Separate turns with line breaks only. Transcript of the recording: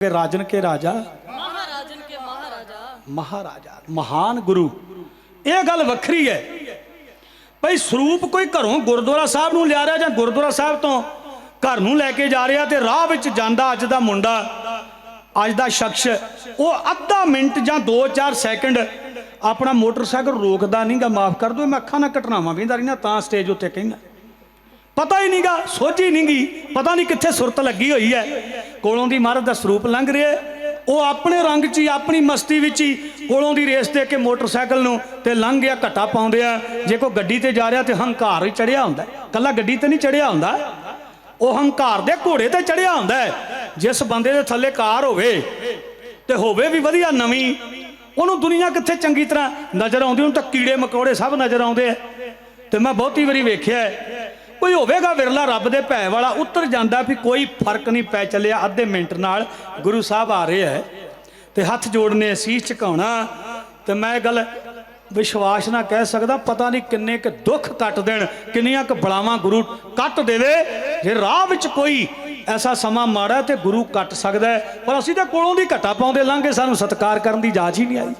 ਕਿ ਰਾਜਨ ਕੇ ਰਾਜਾ?
ਮਹਾਰਾਜਨ ਕੇ ਮਹਾਰਾਜਾ।
ਮਹਾਰਾਜਾ ਮਹਾਨ ਗੁਰੂ। ਇਹ ਗੱਲ ਵੱਖਰੀ ਹੈ। ਭਈ ਸਰੂਪ ਕੋਈ ਘਰੋਂ ਗੁਰਦੁਆਰਾ ਸਾਹਿਬ ਨੂੰ ਲਿਆ ਰਿਹਾ ਜਾਂ ਗੁਰਦੁਆਰਾ ਸਾਹਿਬ ਤੋਂ ਘਰ ਨੂੰ ਲੈ ਕੇ ਜਾ ਰਿਹਾ ਤੇ ਰਾਹ ਵਿੱਚ ਜਾਂਦਾ ਅੱਜ ਦਾ ਮੁੰਡਾ ਅੱਜ ਦਾ ਸ਼ਖਸ ਉਹ ਅੱਧਾ ਮਿੰਟ ਜਾਂ 2-4 ਸੈਕਿੰਡ ਆਪਣਾ ਮੋਟਰਸਾਈਕਲ ਰੋਕਦਾ ਨਹੀਂਗਾ ਮਾਫ ਕਰ ਦਿਓ ਮੈਂ ਅੱਖਾਂ ਨਾਲ ਘਟਨਾਵਾਂ ਵੇਂਦਾ ਰਹੀ ਨਾ ਤਾਂ ਸਟੇਜ ਉੱਤੇ ਕਹਿੰਦਾ। ਪਤਾ ਹੀ ਨਹੀਂਗਾ ਸੋਝੀ ਨਹੀਂਗੀ, ਪਤਾ ਨਹੀਂ ਕਿੱਥੇ ਸੁਰਤ ਲੱਗੀ ਹੋਈ ਹੈ। ਕੋਲੋਂ ਦੀ ਮਹਾਰਾਜ ਦਾ ਸਰੂਪ ਲੰਘ ਰਿਹਾ ਉਹ ਆਪਣੇ ਰੰਗ 'ਚ ਹੀ, ਆਪਣੀ ਮਸਤੀ ਵਿੱਚ ਹੀ ਕੋਲੋਂ ਦੀ ਰੇਸ ਦੇ ਕੇ ਮੋਟਰਸਾਈਕਲ ਨੂੰ ਤੇ ਲੰਘ ਗਿਆ, ਘਟਾ ਪਾਉਂਦੇ ਆ। ਜੇ ਕੋਈ ਗੱਡੀ ਤੇ ਜਾ ਰਿਹਾ ਤੇ ਹੰਕਾਰ ਹੀ ਚੜਿਆ ਹੁੰਦਾ ਹੈ। ਕੱਲਾ ਗੱਡੀ ਤੇ ਨਹੀਂ ਚੜਿਆ ਹੁੰਦਾ। ਉਹ ਹੰਕਾਰ ਦੇ ਘੋੜੇ ਤੇ ਚੜਿਆ ਹੁੰਦਾ ਜਿਸ ਬੰਦੇ ਦੇ ਥੱਲੇ ਕਾਰ ਹੋਵੇ ਤੇ ਹੋਵੇ ਵੀ ਵਧੀਆ ਨਵੀਂ, ਉਹਨੂੰ ਦੁਨੀਆ ਕਿੱਥੇ ਚੰਗੀ ਤਰ੍ਹਾਂ ਨਜ਼ਰ ਆਉਂਦੀ? ਉਹਨੂੰ ਤਾਂ ਕੀੜੇ ਮਕੌੜੇ ਸਭ ਨਜ਼ਰ ਆਉਂਦੇ ਆ। ਤੇ ਮੈਂ ਬਹੁਤੀ ਵਾਰੀ ਵੇਖਿਆ ਕੋਈ ਹੋਵੇਗਾ ਵਿਰਲਾ ਰੱਬ ਦੇ ਭੈ ਵਾਲਾ, ਉਤਰ ਜਾਂਦਾ ਵੀ ਕੋਈ ਫ਼ਰਕ ਨਹੀਂ ਪੈ ਚੱਲਿਆ, ਅੱਧੇ ਮਿੰਟ ਨਾਲ ਗੁਰੂ ਸਾਹਿਬ ਆ ਰਹੇ ਹੈ ਤੇ ਹੱਥ ਜੋੜਨੇ ਅਸੀਸ ਝੁਕਾਉਣਾ, ਤੇ ਮੈਂ ਇਹ ਗੱਲ ਵਿਸ਼ਵਾਸ ਨਾਲ ਕਹਿ ਸਕਦਾ, ਪਤਾ ਨਹੀਂ ਕਿੰਨੇ ਕੁ ਦੁੱਖ ਕੱਟ ਦੇਣ, ਕਿੰਨੀਆਂ ਕੁ ਬਲਾਵਾਂ ਗੁਰੂ ਕੱਟ ਦੇਵੇ, ਜੇ ਰਾਹ ਵਿੱਚ ਕੋਈ ਐਸਾ ਸਮਾਂ ਮਾੜਾ ਤੇ ਗੁਰੂ ਕੱਟ ਸਕਦਾ ਪਰ ਅਸੀਂ ਤਾਂ ਕੋਲੋਂ ਦੀ ਘਟਾ ਪਾਉਂਦੇ ਲੰਘੇ, ਸਾਨੂੰ ਸਤਿਕਾਰ ਕਰਨ ਦੀ ਜਾਚ ਹੀ ਨਹੀਂ ਆਈ।